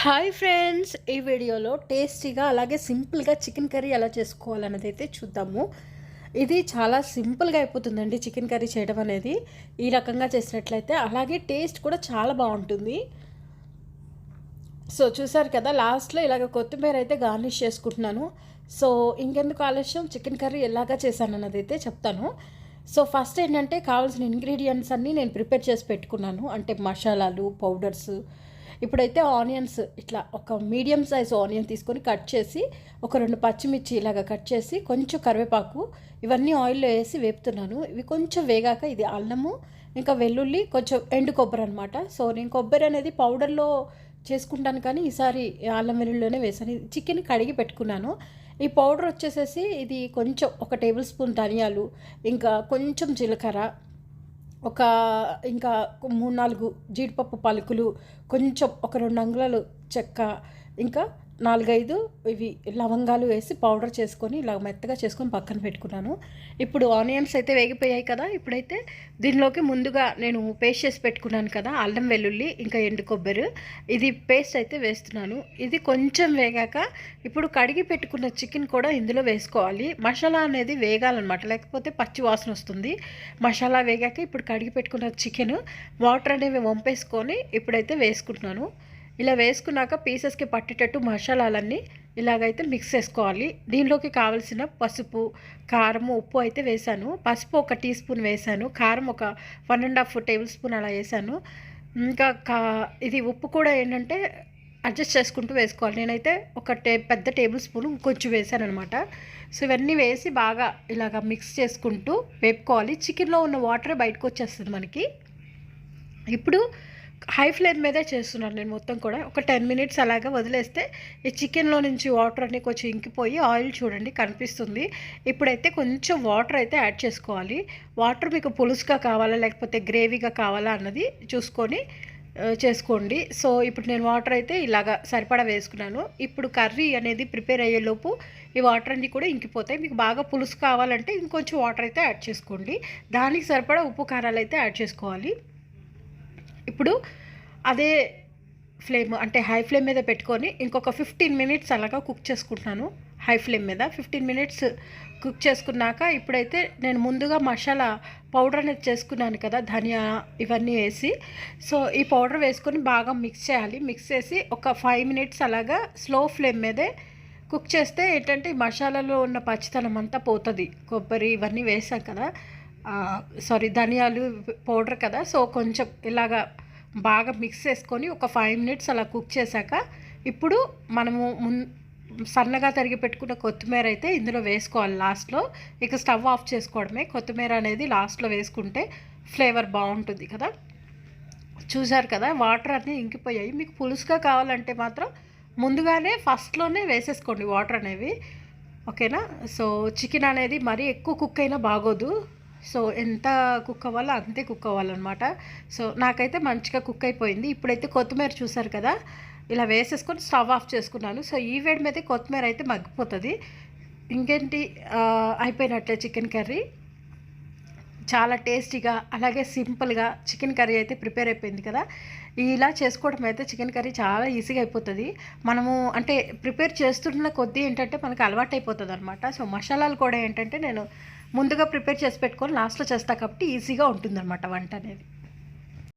Hi friends ఈ వీడియోలో టేస్టీగా అలాగే సింపుల్గా చికెన్ కర్రీ ఎలా చేసుకోవాలన్నది అయితే చూద్దాము. ఇది చాలా సింపుల్గా అయిపోతుందండి చికెన్ కర్రీ చేయడం అనేది. ఈ రకంగా చేసినట్లయితే అలాగే టేస్ట్ కూడా చాలా బాగుంటుంది. సో చూసారు కదా లాస్ట్లో ఇలాగ కొత్తిమీర అయితే గార్నిష్ చేసుకుంటున్నాను. సో ఇంకెందుకు ఆలస్యం చికెన్ కర్రీ ఎలాగా చేశాను అన్నది అయితే చెప్తాను. సో ఫస్ట్ ఏంటంటే కావాల్సిన ఇంగ్రీడియంట్స్ అన్నీ నేను ప్రిపేర్ చేసి పెట్టుకున్నాను. అంటే మసాలాలు పౌడర్స్ ఇప్పుడైతే ఆనియన్స్ ఇట్లా ఒక మీడియం సైజ్ ఆనియన్ తీసుకొని కట్ చేసి ఒక రెండు పచ్చిమిర్చి ఇలాగ కట్ చేసి కొంచెం కరివేపాకు ఇవన్నీ ఆయిల్లో వేసి వేపుతున్నాను. ఇవి కొంచెం వేగాక ఇది అల్లము ఇంకా వెల్లుల్లి కొంచెం ఎండు కొబ్బరి అనమాట సో నేను కొబ్బరి అనేది పౌడర్లో చేసుకుంటాను కానీ ఈసారి అల్లం వెల్లుల్లిలోనే వేసాను చికెన్ కడిగి పెట్టుకున్నాను. ఈ పౌడర్ వచ్చేసేసి ఇది కొంచెం ఒక టేబుల్ స్పూన్ ధనియాలు ఇంకా కొంచెం జీలకర్ర ఒక ఇంకా మూడు నాలుగు జీడిపప్పు పలుకులు కొంచెం ఒక రెండు అంగుళాలు చెక్క ఇంకా నాలుగైదు ఇవి లవంగాలు వేసి పౌడర్ చేసుకొని ఇలా మెత్తగా చేసుకొని పక్కన పెట్టుకున్నాను. ఇప్పుడు ఆనియన్స్ అయితే వేగిపోయాయి కదా ఇప్పుడైతే దీనిలోకి ముందుగా నేను పేస్ట్ చేసి పెట్టుకున్నాను కదా అల్లం వెల్లుల్లి ఇంకా ఎండు కొబ్బరి. ఇది పేస్ట్ అయితే వేస్తున్నాను. ఇది కొంచెం వేగాక ఇప్పుడు కడిగి పెట్టుకున్న చికెన్ కూడా ఇందులో వేసుకోవాలి. మసాలా అనేది వేగాలన్నమాట లేకపోతే పచ్చి వాసన వస్తుంది. మసాలా వేగాక ఇప్పుడు కడిగి పెట్టుకున్న చికెన్ వాటర్ అనేవి వంపేసుకొని ఇప్పుడైతే వేసుకుంటున్నాను. ఇలా వేసుకున్నాక పీసెస్కి పట్టేటట్టు మసాలాలన్నీ ఇలాగైతే మిక్స్ చేసుకోవాలి. దీనిలోకి కావలసిన పసుపు కారం ఉప్పు అయితే వేసాను. పసుపు ఒక టీ స్పూన్ వేసాను. కారం ఒక one and half table spoon అలా వేసాను. ఇంకా కా ఇది ఉప్పు కూడా ఏంటంటే అడ్జస్ట్ చేసుకుంటూ వేసుకోవాలి. నేనైతే ఒక టే పెద్ద టేబుల్ స్పూన్ కొంచెం వేసాను అనమాట సో ఇవన్నీ వేసి బాగా ఇలాగ మిక్స్ చేసుకుంటూ వేపుకోవాలి. చికెన్లో ఉన్న వాటర్ బయటకు వచ్చేస్తుంది మనకి. ఇప్పుడు హై ఫ్లేమ్ మీదే చేస్తున్నాను నేను మొత్తం కూడా. ఒక టెన్ మినిట్స్ అలాగా వదిలేస్తే ఈ చికెన్లో నుంచి వాటర్ అన్ని కొంచెం ఇంకిపోయి ఆయిల్ చూడండి కనిపిస్తుంది. ఇప్పుడైతే కొంచెం వాటర్ అయితే యాడ్ చేసుకోవాలి. వాటర్ మీకు పులుసుగా కావాలా లేకపోతే గ్రేవీగా కావాలా అన్నది చూసుకొని చేసుకోండి. సో ఇప్పుడు నేను వాటర్ అయితే ఇలాగా సరిపడా వేసుకున్నాను. ఇప్పుడు కర్రీ అనేది ప్రిపేర్ అయ్యేలోపు ఈ వాటర్ అన్నీ కూడా ఇంకిపోతాయి. మీకు బాగా పులుసు కావాలంటే ఇంకొంచెం వాటర్ అయితే యాడ్ చేసుకోండి. దానికి సరిపడా ఉప్పు కారాలు అయితే యాడ్ చేసుకోవాలి. ఇప్పుడు అదే ఫ్లేమ్ అంటే హై ఫ్లేమ్ మీద పెట్టుకొని ఇంకొక ఫిఫ్టీన్ మినిట్స్ అలాగా కుక్ చేసుకుంటున్నాను. హై ఫ్లేమ్ మీద ఫిఫ్టీన్ మినిట్స్ కుక్ చేసుకున్నాక ఇప్పుడైతే నేను ముందుగా మసాలా పౌడర్ అనేది చేసుకున్నాను కదా ధనియా ఇవన్నీ వేసి. సో ఈ పౌడర్ వేసుకొని బాగా మిక్స్ చేయాలి. మిక్స్ చేసి ఒక ఫైవ్ మినిట్స్ అలాగా స్లో ఫ్లేమ్ మీదే కుక్ చేస్తే ఏంటంటే మసాలాలో ఉన్న పచ్చితనం అంతా పోతుంది. కొబ్బరి ఇవన్నీ వేసాం కదా. సారీ ధనియాలు పౌడర్ కదా. సో కొంచెం ఇలాగా బాగా మిక్స్ చేసుకొని ఒక ఫైవ్ మినిట్స్ అలా కుక్ చేశాక ఇప్పుడు మనము మున్ సన్నగా తరిగి పెట్టుకున్న కొత్తిమీర అయితే ఇందులో వేసుకోవాలి లాస్ట్లో. ఇక స్టవ్ ఆఫ్ చేసుకోవడమే. కొత్తిమీర అనేది లాస్ట్లో వేసుకుంటే ఫ్లేవర్ బాగుంటుంది కదా. చూసారు కదా వాటర్ అన్నీ ఇంకిపోయాయి. మీకు పులుసుగా కావాలంటే మాత్రం ముందుగానే ఫస్ట్లోనే వేసేసుకోండి వాటర్ అనేవి. ఓకేనా? సో చికెన్ అనేది మరీ ఎక్కువ కుక్ అయినా బాగోదు. సో ఎంత కుక్ అవ్వాలో అంతే కుక్ అవ్వాలన్నమాట. సో నాకైతే మంచిగా కుక్ అయిపోయింది. ఇప్పుడైతే కొత్తిమీర చూసారు కదా ఇలా వేసేసుకొని స్టవ్ ఆఫ్ చేసుకున్నాను. సో ఈ వేడి మీద కొత్తిమీర అయితే మగ్గిపోతుంది. ఇంకేంటి అయిపోయినట్లే చికెన్ కర్రీ. చాలా టేస్టీగా అలాగే సింపుల్గా చికెన్ కర్రీ అయితే ప్రిపేర్ అయిపోయింది కదా. ఇలా చేసుకోవడం అయితే చికెన్ కర్రీ చాలా ఈజీగా అయిపోతుంది. మనము అంటే ప్రిపేర్ చేస్తున్న కొద్దీ ఏంటంటే మనకు అలవాటు అయిపోతుంది అనమాట సో మసాలాలు కూడా ఏంటంటే నేను ముందుగా ప్రిపేర్ చేసి పెట్టుకొని లాస్ట్లో చేస్తా కాబట్టి ఈజీగా ఉంటుందన్నమాట వంట అనేది.